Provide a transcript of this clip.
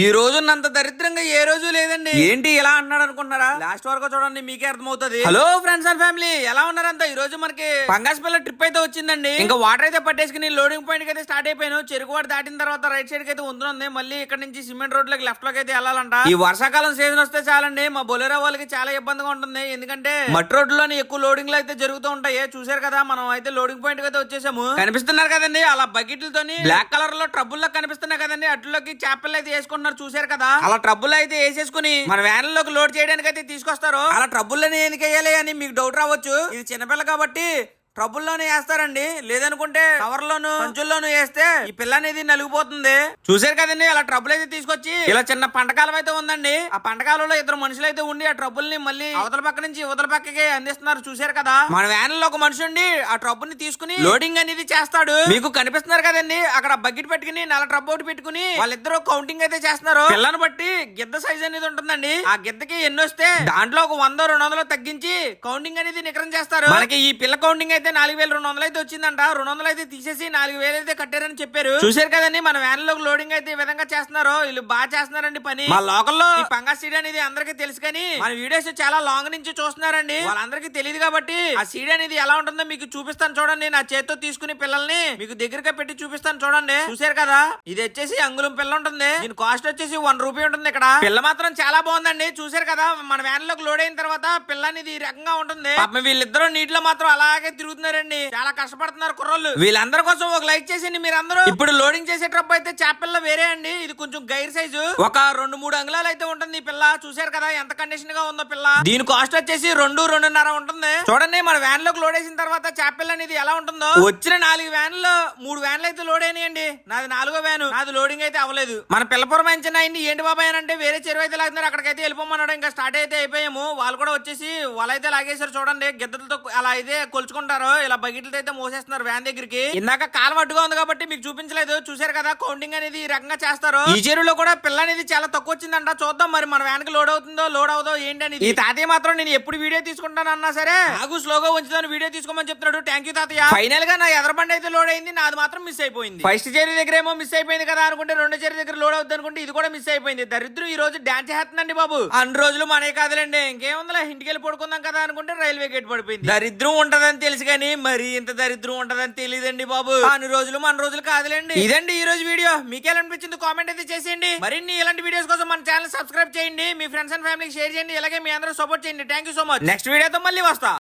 ఈ రోజు నంత దరిద్రంగా ఏ రోజు లేదండి. ఏంటి ఇలా అన్నాడు అనుకుంటున్నారా? లాస్ట్ వరకు చూడండి మీకే అర్థమవుతుంది. హలో ఫ్రెండ్స్ అండ్ ఫ్యామిలీ ఎలా ఉన్నారంతా? ఈ రోజు మనకి పంగాస్ పిల్ల ట్రిప్ అయితే వచ్చిందండి. ఇంకా వాటర్ అయితే పట్టేసుకుని లోడింగ్ పాయింట్ అయితే స్టార్ట్ అయిపోయాను. చెరుకువాడు దాటిన తర్వాత రైట్ సైడ్ అయితే ఉంటుంది మళ్ళీ ఇక్కడ నుంచి సిమెంట్ రోడ్లోకి లెఫ్ట్లోకి అయితే వెళ్ళాలంట. ఈ వర్షాకాలం సీజన్ వస్తే చాలండి. మా బొలెరో వాళ్ళకి చాలా ఇబ్బందిగా ఉంటుంది. ఎందుకంటే మట్టి రోడ్లోని ఎక్కువ లోడింగ్ అయితే జరుగుతూ ఉంటాయి. చూసారు కదా మనం అయితే లోడింగ్ పాయింట్ అయితే వచ్చేసాము. కనిపిస్తున్నారు కదండి అలా బకెట్లతోని బ్లాక్ కలర్లో ట్రబుల్లో కనిపిస్తున్నాయి కదండి. అట్లోకి చేపలు అయితే ఉన్నారు చూసారు కదా? అలా ట్రబుల్ అయితే వేసేసుకుని మన వ్యాన్లోకి లోడ్ చేయడానికి అయితే తీసుకొస్తారు. అలా ట్రబుల్ అని ఎందుకు వేయాలి అని మీకు డౌట్ రావచ్చు? ఇది చిన్నపిల్ల కాబట్టి ట్రబుల్లోనే వేస్తారండి. లేదనుకుంటే కవర్లోను సంచుల్లోను వేస్తే ఈ పిల్ల అనేది నలిగిపోతుంది. చూసారు కదండి అలా ట్రబుల్ అయితే తీసుకొచ్చి ఇలా చిన్న పంటకాలం అయితే ఉందండి. ఆ పంటకాలంలో ఇద్దరు మనుషులు అయితే ఉండి ఆ ట్రబుల్ని మళ్ళీ అవతల పక్క నుంచి ఇవతల పక్కకి అందిస్తున్నారు. చూసారు కదా? మన వ్యాన్లో ఒక మనిషి ఉండి ఆ ట్రబుల్ని తీసుకుని లోడింగ్ అనేది చేస్తాడు. మీకు కనిపిస్తున్నారు కదండి అక్కడ బకెట్ పెట్టుకుని నల్ల ట్రబ్ ఒకటి పెట్టుకుని వాళ్ళిద్దరు కౌంటింగ్ అయితే చేస్తున్నారు. పిల్లను బట్టి గిద్ద సైజ్ అనేది ఉంటుందండి. ఆ గిద్దకి ఎన్ని వస్తే దాంట్లో ఒక వంద రెండు వందలు తగ్గించి కౌంటింగ్ అనేది నికరం చేస్తారు. మనకి ఈ పిల్ల కౌంటింగ్ అయితే నాలుగు వేల రెండు వందలు అయితే వచ్చిందంట. రెండు వందలు అయితే తీసేసి నాలుగు వేలు అయితే కట్టారని చెప్పారు. చూసారు కదండి మన వ్యాన్లో లోడింగ్ అయితే ఈ విధంగా చేస్తున్నారు. వీళ్ళు బాగా చేస్తున్నారండి పని. మా లోకల్లో పంగా సీడ్ అనేది అందరికీ తెలుసు కానీ మన వీడియోస్ చాలా లాంగ్ నుంచి చూస్తున్నారండి. వాళ్ళందరికీ తెలియదు కాబట్టి ఆ సీడ్ అనేది ఎలా ఉంటుందో మీకు చూపిస్తాను చూడండి. నా చేత్తో తీసుకుని పిల్లల్ని మీకు దగ్గరగా పెట్టి చూపిస్తాను చూడండి. చూసారు కదా? ఇది వచ్చేసి అంగుళం పిల్ల ఉంటుంది. దీని కాస్ట్ వచ్చేసి వన్ రూపీ ఉంటుంది ఇక్కడ. పిల్ల మాత్రం చాలా బాగుందండి. చూసారు కదా? మన వ్యాన్లోకి లోడ్ అయిన తర్వాత పిల్ల అనేది ఈ రకంగా ఉంటుంది. వీళ్ళిద్దరూ నీటిలో మాత్రం అలాగే తిరుగుతున్నారండి. చాలా కష్టపడుతున్నారు కుర్రోళ్ళు. వీళ్ళందరి కోసం ఒక లైక్ చేసింది మీరందరూ. ఇప్పుడు లోడింగ్ చేసేటప్పుడు అయితే చేపల్ల వేరే అండి. ఇది కొంచెం గైర్ సైజు ఒక రెండు మూడు అంగుళాలు అయితే ఉంటుంది ఈ పిల్ల. చూసారు కదా ఎంత కండిషన్గా ఉందో పిల్ల. దీని కాస్ట్ వచ్చేసి రెండు రెండున్నర ఉంటుంది. చూడండి మన వ్యాన్లోకి లోడ్ వేసిన తర్వాత చేపల్ల అనేది ఎలా ఉంటుందో. వచ్చిన నాలుగు వ్యాన్లో మూడు వ్యాన్లు అయితే లోడ్ అయినాయండి. నాది నాలుగో వ్యాన్ నాది లోడింగ్ అయితే అవ్వలేదు. మన పిల్లపురం అంచనా అయింది. ఏంటి బాబాయ్ అని అంటే వేరే చెరువు అయితే లాగుతున్నారు. అక్కడికైతే వెళ్ళిపోమన్నాడు. ఇంకా స్టార్ట్ అయితే అయిపోయాము. వాళ్ళు కూడా వచ్చేసి వాళ్ళైతే లాగేశారు. చూడండి గిద్దలతో అలా అయితే కొలుచుకుంటారు. ఇలా బకెట్లతో అయితే మోసేస్తున్నారు వ్యాన్ దగ్గరికి. ఇందాక కాలు అడ్డుగా ఉంది కాబట్టి మీకు చూపించలేదు. చూసారు కదా? కౌంటింగ్ అనేది ఈ రకంగా చేస్తారు. ఈ చెరువులో కూడా పిల్ల అనేది చాలా తక్కువ వచ్చిందంట. చూద్దాం మరి మన వ్యాన్కి లోడ్ అవుతుందో లోడ్ అవుదో ఏంటి అనేది. ఈ తాతయ్య మాత్రం నేను ఎప్పుడు వీడియో తీసుకుంటాను అన్నా సరే ఆగు స్లోగా ఉంచుతాను వీడియో తీసుకోమని చెప్తున్నాడు. థ్యాంక్ యూ తాతయ్య. ఫైనల్గా నా ఎదరబండి అయితే లోడ్ అయింది. నాది మాత్రం మిస్ అయిపోయింది. ఫస్ట్ చెరి దగ్గర ఏమో మిస్ అయిపోయింది కదా అనుకుంటే రెండు చెరి దగ్గర లోడ్ అవుతుంది అనుకుంటే ఇది కూడా మిస్ అయిపోయింది. దరిద్రం ఈ రోజు డాన్స్ చేస్తుందండి బాబు. అన్ని రోజులు మనే కాదులేండి. ఇంకేముందిలే? ఇంటికి వెళ్ళి పడుకుందాం కదా అనుకుంటే రైల్వే గేట్ పడిపోయింది. దరిద్రం ఉంటదని తెలుసు కానీ మరి ఇంత దరిద్రం ఉంటదని తెలియదండి బాబు. అన్ని రోజులు మన రోజులు కాదులేండి. ఇదండి ఈ రోజు వీడియో. మీకు ఎలా అనిపించింది కామెంట్ అయితే చేసేయండి. మరిన్ని ఇలాంటి వీడియోస్ కోసం మన ఛానల్ సబ్స్క్రైబ్ చేయండి. మీ ఫ్రెండ్స్ అండ్ ఫ్యామిలీకి షేర్ చేయండి. ఇలాగే మీ అందరూ సపోర్ట్ చేయండి. Thank you so much next వీడియోతో మళ్ళీ వస్తా.